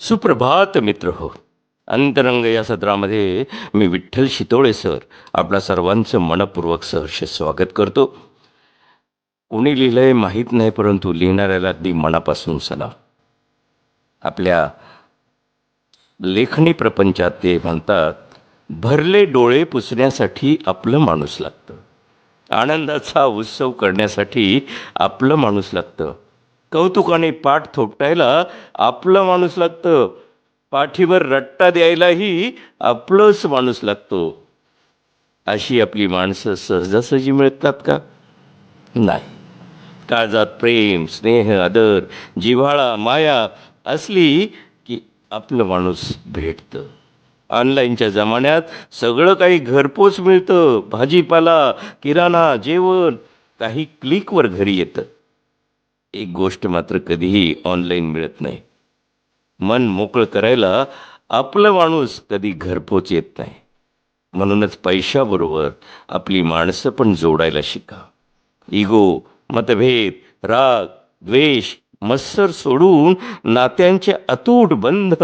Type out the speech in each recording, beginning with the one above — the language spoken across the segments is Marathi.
सुप्रभात मित्र हो. अंतरंग या सत्रामध्ये मी विठ्ठल शितोळे सर आपल्या सर्वांचं मनपूर्वक सहर्ष स्वागत करतो. कोणी लिहिलंय माहीत नाही परंतु लिहिणाऱ्याला अगदी मनापासून सलाम. आपल्या लेखणी प्रपंचात ते म्हणतात भरले डोळे पुसण्यासाठी आपलं माणूस लागतं. आनंदाचा उत्सव करण्यासाठी आपलं माणूस लागतं. कौतुकाने पाठ थोपटायला आपलं माणूस लागतं. पाठीवर रट्टा द्यायलाही आपलंच माणूस लागतो. अशी आपली माणसं सहजासहजी मिळतात का? नाही. काळजात प्रेम स्नेह आदर जिव्हाळा माया असली की आपलं माणूस भेटतं. ऑनलाईनच्या जमान्यात सगळं काही घरपोच मिळतं. भाजीपाला किराणा जेवण काही क्लिकवर घरी येतं. एक गोष्ट मात्र कधीही ऑनलाईन मिळत नाही. मन मोकळं करायला आपलं माणूस कधी घरपोच येत नाही. म्हणूनच पैशाबरोबर आपली माणसं पण जोडायला शिका. इगो मतभेद राग द्वेष मत्सर सोडून नात्यांचे अतूट बंध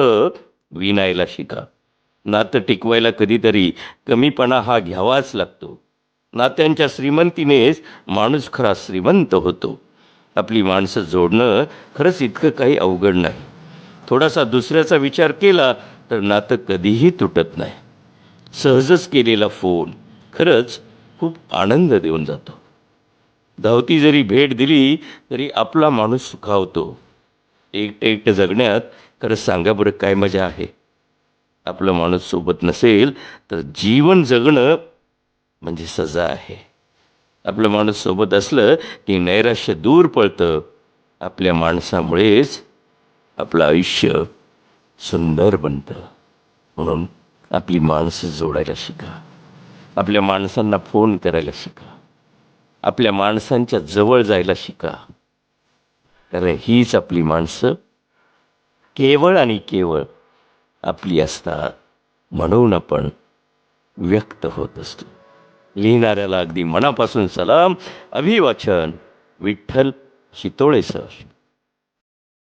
विणायला शिका. नातं टिकवायला कधीतरी कमीपणा हा घ्यावाच लागतो. नात्यांच्या श्रीमंतीनेच माणूस खरा श्रीमंत होतो. आपली माणसं जोडणं खरंच इतकं काही अवघड नाही. थोडासा दुसऱ्याचा विचार केला तर नातं कधीही तुटत नाही. सहजच केलेला फोन खरंच खूप आनंद देऊन जातो. धावती जरी भेट दिली तरी आपला माणूस सुखावतो. एकटं एकटं जगण्यात खरंच सांगा बरं काय मजा आहे. आपलं माणूस सोबत नसेल तर जीवन जगणं म्हणजे सजा आहे. आपलं माणूस सोबत असलं की नैराश्य दूर पळतं. आपल्या माणसामुळेच आपलं आयुष्य सुंदर बनतं. म्हणून आपली माणसं जोडायला शिका. आपल्या माणसांना फोन करायला शिका. आपल्या माणसांच्या जवळ जायला शिका. कारण हीच आपली माणसं केवळ आणि केवळ आपली असतात म्हणून आपण व्यक्त होत असतो. लिहिणाऱ्याला अगदी मनापासून सलाम. अभिवाचन विठ्ठल शितोळे सर.